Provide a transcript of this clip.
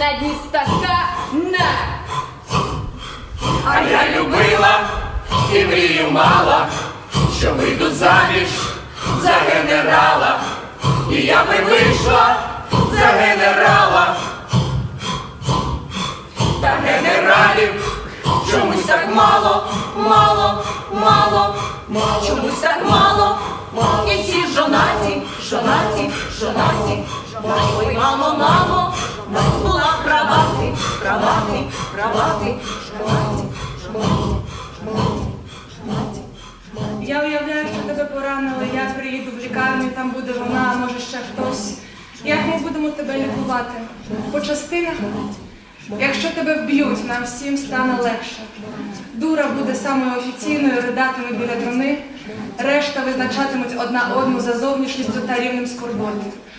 на дні стака на. А я любила і мрію мала, що вийду заміж за генерала, і я би вийшла за генерала. Та генералів чомусь так мало, мало, мало, чомусь так мало, і всі жонаті, жонаті, жонаті. Ой, мамо, мамо, правати, правати, правати, жонаті, жонаті, жонаті. Я уявляю, що тебе поранили, я приїду в лікарню, там буде вона, а може ще хтось. Як ми будемо тебе лікувати? По частинах? Якщо тебе вб'ють, нам всім стане легше. Дура буде самою офіційною, ридатиме біля труни, решта визначатимуть одна одну за зовнішністю та рівнем скорботи.